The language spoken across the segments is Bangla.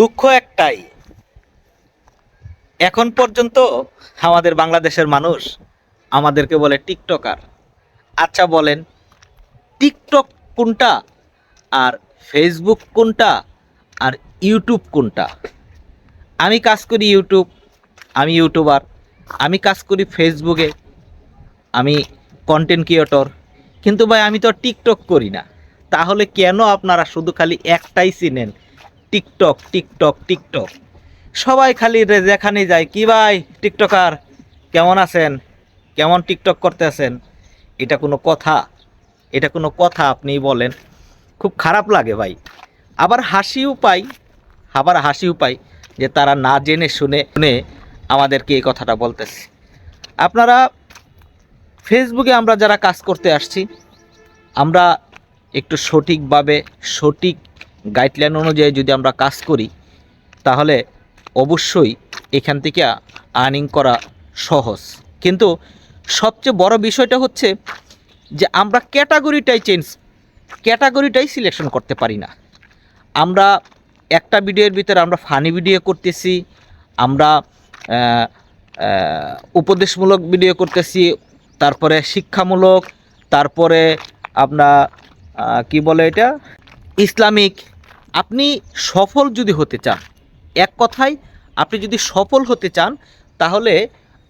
দুঃখ একটাই। এখন পর্যন্ত আমাদের বাংলাদেশের মানুষ আমাদেরকে বলে টিকটকার। আচ্ছা বলেন, টিকটক কোনটা আর ফেসবুক কোনটা আর ইউটিউব কোনটা? আমি কাজ করি ইউটিউব, আমি ইউটিউবার, আমি কাজ করি ফেসবুকে, আমি কন্টেন্ট ক্রিয়েটর কিন্তু ভাই, আমি তো টিকটক করি না। তাহলে কেন আপনারা শুধু খালি একটাই চিনেন? TikTok TikTok TikTok. সবাই খালি রে- যেখানে যায়, কি ভাই, টিকটকার, কেমন আছেন? কেমন টিকটক করতে আছেন এটা কোনো কথা, এটা কোনো কথা আপনি বলেন। খুব খারাপ লাগে ভাই। আবার হাসিও পাই, আবার হাসিও পাই যে তারা না জেনে শুনে শুনে আমাদেরকে এই কথাটা বলতেছে। আপনারা ফেসবুকে আমরা যারা কাজ করতে আসছি, আমরা একটু সঠিকভাবে সঠিক গাইডলাইন অনুযায়ী যদি আমরা কাজ করি, তাহলে অবশ্যই এখান থেকে আর্নিং করা সহজ। কিন্তু সবচেয়ে বড় বিষয়টা হচ্ছে যে আমরা ক্যাটাগরিটাই চেঞ্জ ক্যাটাগরিটাই সিলেকশন করতে পারি না। আমরা একটা ভিডিওর ভিতরে আমরা ফানি ভিডিও করতেছি, আমরা উপদেশমূলক ভিডিও করতেছি, তারপরে শিক্ষামূলক, তারপরে আপনার কি বলে এটা? ইসলামিক আপনি সফল যদি হতে চান, এক কথায় আপনি যদি সফল হতে চান, তাহলে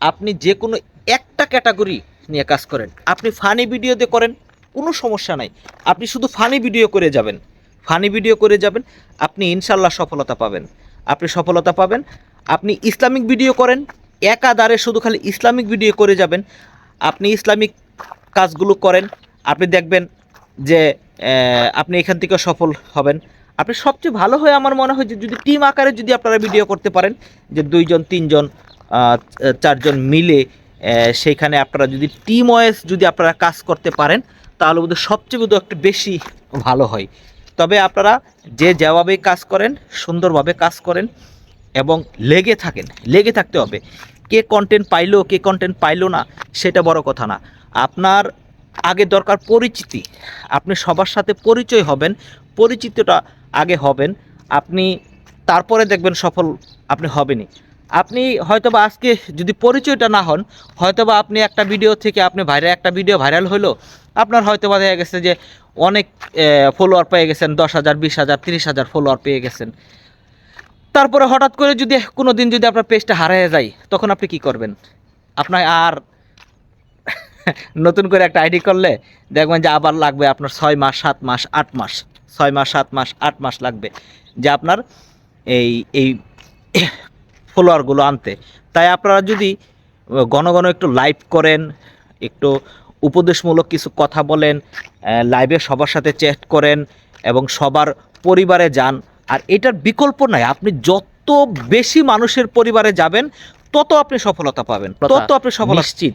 আপনি যে কোনো একটা ক্যাটাগরি নিয়ে কাজ করেন। আপনি ফানি ভিডিওতে করেন, কোনো সমস্যা নাই। আপনি শুধু ফানি ভিডিও করে যাবেন। ফানি ভিডিও করে যাবেন, আপনি ইনশাল্লাহ সফলতা পাবেন। আপনি সফলতা পাবেন, আপনি ইসলামিক ভিডিও করেন একাধারে শুধু খালি ইসলামিক ভিডিও করে যাবেন। আপনি ইসলামিক কাজগুলো করেন, আপনি দেখবেন যে আপনি এখান থেকে সফল হবেন। আপনি সবচেয়ে ভালো হয় আমার মনে হয় যে যদি টিম আকারে যদি আপনারা ভিডিও করতে পারেন, যে দুইজন, তিনজন চারজন মিলে সেইখানে আপনারা যদি টিম ওয়াইজ যদি আপনারা কাজ করতে পারেন, তাহলে বোধহয় সবচেয়ে বোধহয় একটু বেশি ভালো হয়। তবে আপনারা যে যেভাবে কাজ করেন, সুন্দরভাবে কাজ করেন এবং লেগে থাকেন, লেগে থাকতে হবে। কে কন্টেন্ট পাইলো, কে কন্টেন্ট পাইলো না, সেটা বড় কথা না। আপনার আগে দরকার পরিচিতি। আপনি সবার সাথে পরিচয় হবেন, পরিচিতটা আগে হবেন। আপনি তারপরে দেখবেন সফল আপনি হবেনই। আপনি হয়তোবা আজকে যদি পরিচয়টা না হন, হয়তোবা আপনি একটা ভিডিও থেকে আপনি ভাইরাল একটা ভিডিও ভাইরাল হলো আপনার হয়তোবা দেখা গেছে যে অনেক ফলোয়ার পেয়ে গেছেন, দশ হাজার, বিশ হাজার, তিরিশ হাজার ফলোয়ার পেয়ে গেছেন। তারপরে হঠাৎ করে যদি কোনো দিন যদি আপনার পেজটা হারিয়ে যায়, তখন আপনি কি করবেন? আপনার আর নতুন করে একটা আইডি করলে দেখবেন যে আবার লাগবে আপনার ছয় মাস সাত মাস আট মাস। ছয় মাস সাত মাস আট মাস লাগবে যে আপনার এই এই ফলোয়ারগুলো আনতে। তাই আপনারা যদি ঘন ঘন একটু লাইভ করেন একটু উপদেশমূলক কিছু কথা বলেন লাইভে সবার সাথে চ্যাট করেন এবং সবার পরিবারে যান আর এটার বিকল্প নাই। আপনি যত বেশি মানুষের পরিবারে যাবেন তত আপনি সফলতা পাবেন। তত আপনি সফল নিশ্চিত।